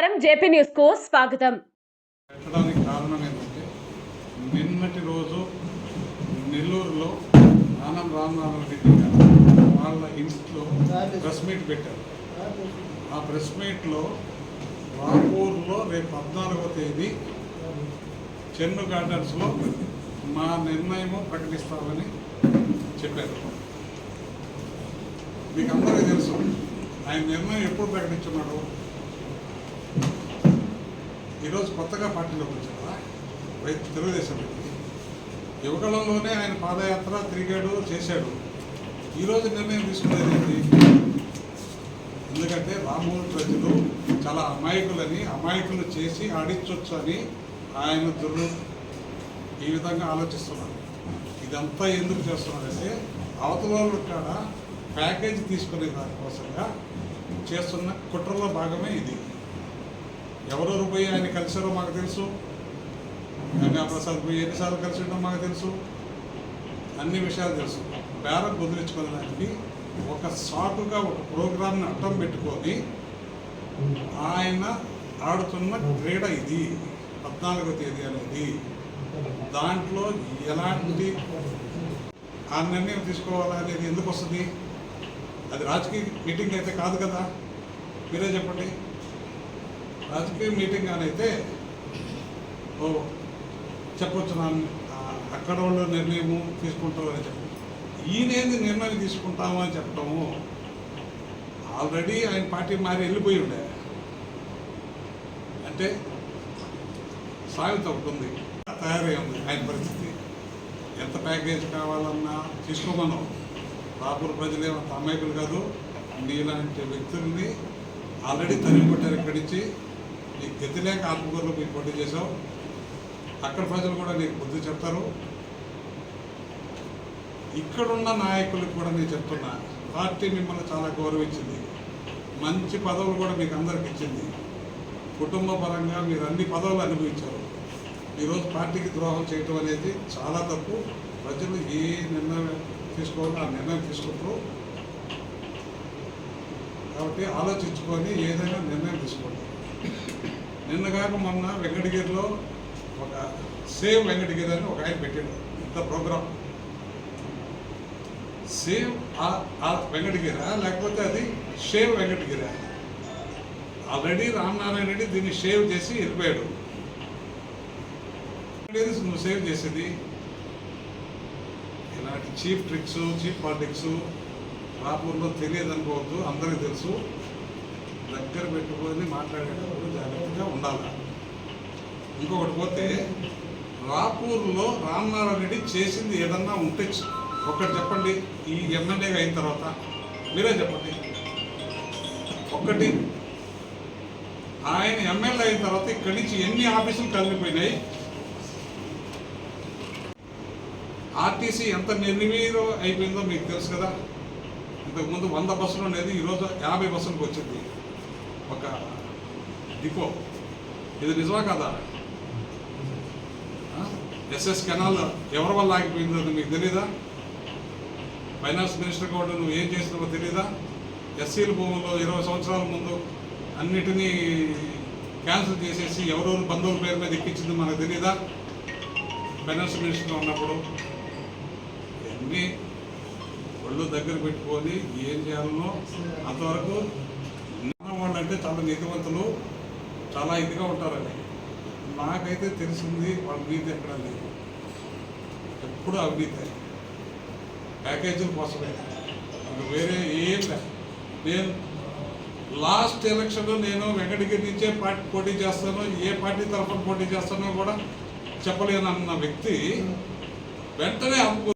నమస్కారం జేపీ న్యూస్కు స్వాగతం. పెట్టడానికి కారణం ఏంటంటే నిన్నటి రోజు నెల్లూరులో ఆనం రామనారాయణ రెడ్డి గారు వాళ్ళ ఇంట్లో ప్రెస్ మీట్ పెట్టారు. ఆ ప్రెస్ మీట్లో రాపూర్లో రేపు పద్నాలుగవ తేదీ చెన్ను గార్డెన్స్లో మా నిర్ణయము ప్రకటిస్తామని చెప్పారు. మీకు అందరికీ తెలుసు ఆయన నిర్ణయం ఎప్పుడు ప్రకటించున్నాడు ఈరోజు కొత్తగా పార్టీలోకి వచ్చారా రైతు తెలుగుదేశంలోకి యువకులంలోనే ఆయన పాదయాత్ర తిరిగాడు చేశాడు. ఈరోజు నిర్ణయం తీసుకునేది ఏంటి? ఎందుకంటే రామూరు ప్రజలు చాలా అమాయకులని అమాయకులు చేసి ఆడించవచ్చు అని ఆయన దుర్రు ఈ విధంగా ఆలోచిస్తున్నారు. ఇదంతా ఎందుకు చేస్తున్నారంటే అవతల వాళ్ళు కాడ ప్యాకేజీ తీసుకునే దానికోసంగా చేస్తున్న కుట్రలో భాగమే ఇది. ఎవరెవరు పోయి ఆయన కలిసారో మాకు తెలుసు. గంగా ప్రసాద్ పోయి ఎన్నిసార్లు కలిసి ఉండో మాకు తెలుసు. అన్ని విషయాలు తెలుసు. బేరం కుదిరించుకోవడానికి ఒక సాటుగా ఒక ప్రోగ్రామ్ని అడ్డం పెట్టుకొని ఆయన ఆడుతున్న క్రీడ ఇది. పద్నాలుగో తేదీ అనేది. దాంట్లో ఎలాంటి ఆ నిర్ణయం తీసుకోవాలనేది ఎందుకు వస్తుంది? అది రాజకీయ మీటింగ్ అయితే కాదు కదా. మీరే చెప్పండి. రాజకీయ మీటింగ్ అనైతే ఓ చెప్పొచ్చు నా అక్కడ వాళ్ళు నిర్ణయము తీసుకుంటామని అని చెప్పి. ఈయనేది నిర్ణయం తీసుకుంటాము అని చెప్పటము ఆల్రెడీ ఆయన పార్టీ మారి వెళ్ళిపోయి ఉండే. అంటే సాగుతూ ఉంటుంది తయారై ఉంది ఆయన పరిస్థితి. ఎంత ప్యాకేజ్ కావాలన్నా తీసుకోమను రాపూర్ ప్రజలే అంత అమాయకులు కాదు. నీలాంటి వ్యక్తుల్ని ఆల్రెడీ తరిమి కొట్టారు ఇక్కడి నుంచి. నీకు గతి ఆత్మకూరులో మీకు పోటీ చేశావు. అక్కడ ప్రజలు కూడా నీకు బుద్ధి చెప్తారు. ఇక్కడున్న నాయకులకు కూడా నేను చెప్తున్నా పార్టీ మిమ్మల్ని చాలా గౌరవించింది. మంచి పదవులు కూడా మీకు అందరికి ఇచ్చింది. కుటుంబ పరంగా మీరు అన్ని పదవులు అనుభవించారు. ఈరోజు పార్టీకి ద్రోహం చేయటం అనేది చాలా తప్పు. ప్రజలు ఏ నిర్ణయం తీసుకోవాలో ఆ నిర్ణయం తీసుకుంటారు. కాబట్టి ఆలోచించుకొని ఏదైనా నిర్ణయం తీసుకోండి. నిన్న మొన్న వెంకటగిరిలో ఒక సేవ్ వెంకటగిరి అని ఒక ఆయన పెట్టాడు. ఇంత ప్రోగ్రామ్ సేవ్ ఆ వెంకటగిరా లేకపోతే అది షేవ్ వెంకటగిరా? ఆల్రెడీ రామనారాయణ రెడ్డి దీన్ని షేవ్ చేసి వెళ్ళిపోయాడు. నువ్వు సేవ్ చేసేది? ఇలాంటి చీఫ్ ట్రిక్స్ చీఫ్ పాలిటిక్స్ రాపూర్లో తెలియదు అనుకోవద్దు అందరికీ తెలుసు. దగ్గర పెట్టుకొని మాట్లాడాడు. ఉండాలి. ఇంకొకటి పోతే రాపూర్లో రామనారాయణ రెడ్డి చేసింది ఏదన్నా ఉంటే ఒక్కటి చెప్పండి. ఈ ఎమ్మెల్యేగా అయిన తర్వాత మీరే చెప్పండి. ఒక్కటి ఆయన ఎమ్మెల్యే అయిన తర్వాత ఇక్కడి నుంచి ఎన్ని ఆఫీసులు కదిలిపోయినాయి ఆర్టీసీ ఎంత నిర్వీర్యం అయిపోయిందో మీకు తెలుసు కదా. ఇంతకుముందు వంద బస్సులు ఉండేది ఈరోజు యాభై బస్సులకు వచ్చింది. ఒక డిపో. ఇది నిజమా కదా? ఎస్ఎస్ కెనాల్ ఎవరి వల్ల ఆగిపోయిందో మీకు తెలీదా? ఫైనాన్స్ మినిస్టర్ కూడా నువ్వు ఏం చేసినావో తెలీదా? ఎస్సీల భూముల్లో ఇరవై సంవత్సరాల ముందు అన్నిటినీ క్యాన్సిల్ చేసేసి ఎవరెవరు బంధువుల పేరు మీద ఎక్కించింది మనకు తెలీదా? ఫైనాన్స్ మినిస్టర్ ఉన్నప్పుడు ఇవన్నీ ఒళ్ళు దగ్గర పెట్టుకొని ఏం చేయాలనో అంతవరకు వాళ్ళు అంటే చాలా నీతివంతులు. చాలా ఇదిగా ఉంటారని నాకైతే తెలిసింది వాళ్ళ ఎక్కడ లేదు ఎప్పుడు అవినీతి ప్యాకేజీల కోసమే. ఇంకా వేరే ఏం లేదు. నేను లాస్ట్ ఎలక్షన్లో నేను వెంకటగిరి నుంచే పార్టీ పోటీ చేస్తాను ఏ పార్టీ తరఫున పోటీ చేస్తానో కూడా చెప్పలేనన్న వ్యక్తి వెంటనే ఆపుకో